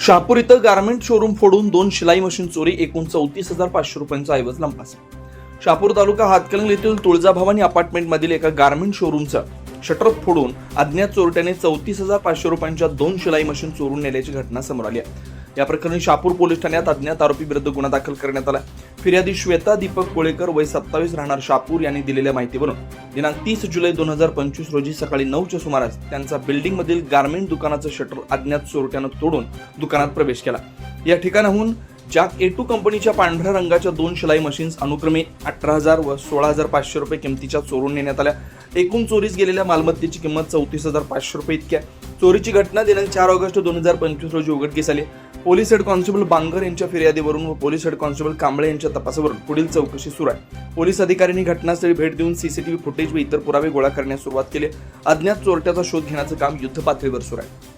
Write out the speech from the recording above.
शहापूर इथं garment showroom फोडून दोन शिलाई मशीन चोरी एकूण चौतीस हजार पाचशे रुपयांचा ऐवज लंपास. शहापूर तालुका हातकलंग येथील तुळजाभवानी अपार्टमेंटमधील एका गार्मेंट शोरूमचं शटर फोडून अज्ञात चोरट्याने चौतीस हजार पाचशे रुपयांच्या दोन शिलाई मशीन चोरून नेल्याची घटना समोर आली आहे. या प्रकरणी शहापूर पोलीस ठाण्यात अज्ञात आरोपी विरुद्ध गुन्हा दाखल करण्यात आला फिर्यादी श्वेता दीपक कोळेकर वय सत्तावीस राहणार शापूर यांनी दिलेल्या माहितीवरून दिनांक तीस जुलै दोन हजार पंचवीस रोजी सकाळी नऊच्या सुमारास त्यांचा बिल्डिंगमधील गार्मेंट दुकानाचं शटर अज्ञात चोरट्यानं तोडून दुकानात प्रवेश केला. या ठिकाणाहून जॅक ए टू कंपनीच्या पांढऱ्या रंगाच्या दोन शिलाई मशीन्स अनुक्रमे अठरा हजार व सोळा हजार पाचशे रुपये किमतीच्या चोरून नेण्यात आल्या. एकूण चोरीस गेलेल्या मालमत्तेची किंमत चौतीस हजार पाचशे रुपये इतकी आहे. चोरीची घटना दिनांक चार ऑगस्ट दोन हजार पंचवीस रोजी उघडकीस आली. पोलीस हेड कॉन्स्टेबल बांगर यांच्या फिर्यादीवरून व पोलीस हेड कॉन्स्टेबल कांबळे यांच्या तपासावरून पुढील चौकशी सुरू आहे. पोलीस अधिकाऱ्यांनी घटनास्थळी भेट देऊन सीसीटीव्ही फुटेज व इतर पुरावे गोळा करण्यास सुरुवात केली. अज्ञात चोरट्याचा शोध घेण्याचं काम युद्धपातळीवर सुरू आहे.